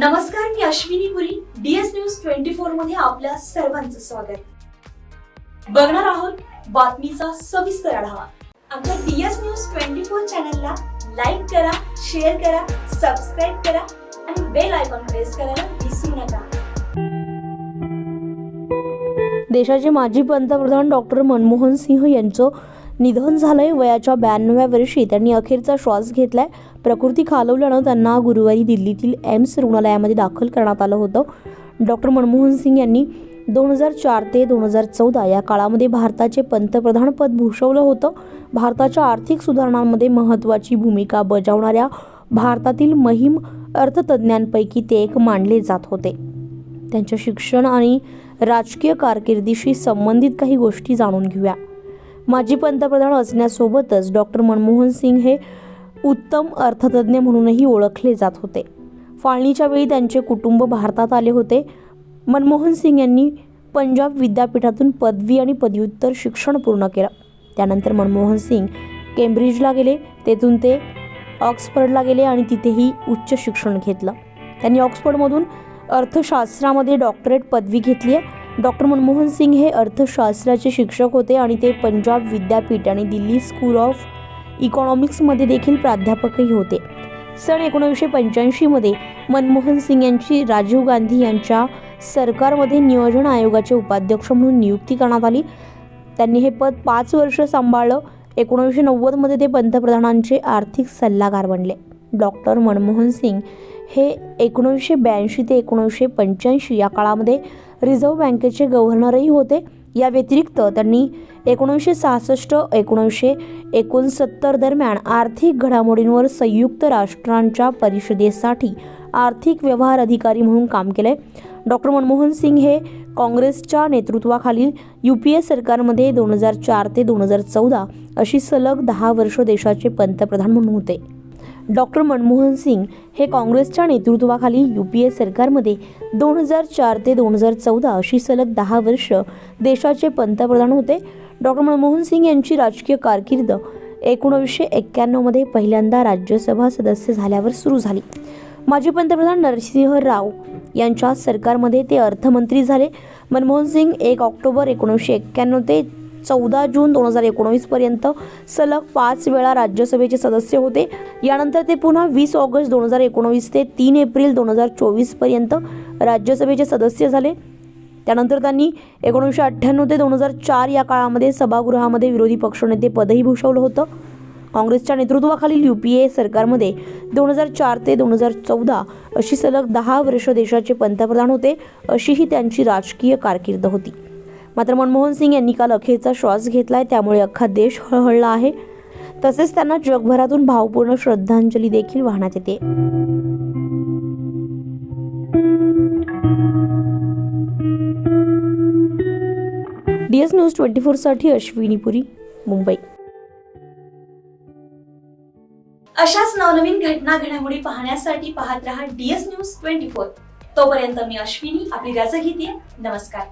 नमस्कार मी Ashwini Puri DS news twenty फोरमध्ये आपल्या सर्वांचं स्वागत. बघणार आहोत बातमीचा सविस्तर आढावा. आमच्या डीएस न्यूज ट्वेंटी फोर चॅनलला लाईक करा शेअर करा सबस्क्राईब करा आणि बेल आयकॉन प्रेस करायला विसरू नका. देशाचे माजी पंतप्रधान डॉक्टर मनमोहन सिंह यांचं निधन झालंय. वयाच्या ब्याण्णव्या वर्षी त्यांनी अखेरचा श्वास घेतलाय. प्रकृती खालवल्यानं त्यांना गुरुवारी दिल्लीतील एम्स रुग्णालयामध्ये दाखल करण्यात आलं होतं. डॉक्टर मनमोहन सिंग यांनी दोन हजार चार ते दोन हजार चौदा या काळामध्ये भारताचे पंतप्रधानपद भूषवलं होतं. भारताच्या आर्थिक सुधारणांमध्ये महत्त्वाची भूमिका बजावणाऱ्या भारतातील महिम अर्थतज्ज्ञांपैकी ते एक मानले जात होते. त्यांच्या शिक्षण आणि राजकीय कारकिर्दीशी संबंधित काही गोष्टी जाणून घेऊया. माजी पंतप्रधान असण्यासोबतच डॉक्टर मनमोहन सिंग हे उत्तम अर्थतज्ज्ञ म्हणूनही ओळखले जात होते. फाळणीच्या वेळी त्यांचे कुटुंब भारतात आले होते. मनमोहन सिंग यांनी पंजाब विद्यापीठातून पदवी आणि पदव्युत्तर शिक्षण पूर्ण केलं. त्यानंतर मनमोहन सिंग केम्ब्रिजला गेले तेथून ते ऑक्सफर्डला गेले आणि तिथेही उच्च शिक्षण घेतलं. त्यांनी ऑक्सफर्डमधून अर्थशास्त्रामध्ये डॉक्टरेट पदवी घेतली आहे डॉक्टर मनमोहन सिंग हे अर्थशास्त्राचे शिक्षक होते आणि ते पंजाब विद्यापीठ आणि दिल्ली स्कूल ऑफ इकॉनॉमिक्समध्ये देखील प्राध्यापकही होते. सन एकोणीसशे पंच्याऐंशीमध्ये मनमोहन सिंग यांची राजीव गांधी यांच्या सरकारमध्ये नियोजन आयोगाचे उपाध्यक्ष म्हणून नियुक्ती करण्यात आली. त्यांनी हे पद पाच वर्ष सांभाळलं. एकोणीसशे नव्वदमध्ये ते पंतप्रधानांचे आर्थिक सल्लागार बनले. डॉक्टर मनमोहन सिंग हे एकोणीसशे ब्याऐंशी ते एकोणीसशे पंच्याऐंशी या काळामध्ये रिझर्व्ह बँकेचे गव्हर्नरही होते. या व्यतिरिक्त त्यांनी एकोणीसशे सहासष्ट एकोणीसशे एकोणसत्तर दरम्यान आर्थिक घडामोडींवर संयुक्त राष्ट्रांच्या परिषदेसाठी आर्थिक व्यवहार अधिकारी म्हणून काम केले डॉक्टर मनमोहन सिंग हे काँग्रेसच्या नेतृत्वाखालील यू पी ए सरकारमध्ये दोन हजार चार ते दोन हजार चौदा अशी सलग दहा वर्ष देशाचे पंतप्रधान म्हणून होते. डॉक्टर मनमोहन सिंग हे काँग्रेसच्या नेतृत्वाखाली यू पी ए सरकारमध्ये दोन हजार चार ते दोन हजार चौदा अशी सलग दहा वर्ष देशाचे पंतप्रधान होते. डॉक्टर मनमोहन सिंग यांची राजकीय कारकीर्द एकोणीसशे एक्क्याण्णवमध्ये पहिल्यांदा राज्यसभा सदस्य झाल्यावर सुरू झाली. माजी पंतप्रधान नरसिंह राव यांच्या सरकारमध्ये ते अर्थमंत्री झाले. मनमोहन सिंग एक ऑक्टोबर एकोणीसशे एक्क्याण्णव ते चौदा जून दोन हजार एकोणवीसपर्यंत सलग पाच वेळा राज्यसभेचे सदस्य होते. यानंतर ते पुन्हा वीस ऑगस्ट दोन हजार एकोणवीस ते तीन एप्रिल दोन हजार चोवीसपर्यंत राज्यसभेचे सदस्य झाले. त्यानंतर त्यांनी एकोणीसशे अठ्ठ्याण्णव ते दोन हजार चार या काळामध्ये सभागृहामध्ये विरोधी पक्षनेते पदही भूषवलं होतं. काँग्रेसच्या नेतृत्वाखालील यू पी ए सरकारमध्ये दोन हजार चार ते दोन हजार चौदा अशी सलग दहा वर्ष देशाचे पंतप्रधान होते अशीही त्यांची राजकीय कारकीर्द होती. मात्र मनमोहन सिंग यांनी काल अखेरचा श्वास घेतलाय त्यामुळे अख्खा देश हळहळला आहे. तसेच त्यांना जगभरातून भावपूर्ण श्रद्धांजली देखील वाहण्यात येते. डीएस न्यूज ट्वेंटी फोरसाठी अश्विनी पुरी मुंबई. अशाच नवनवीन घटना घडामोडी पाहण्यासाठी पाहत रहा डीएस न्यूज ट्वेंटी फोर. तोपर्यंत मी अश्विनी आपली रजा घेते. नमस्कार.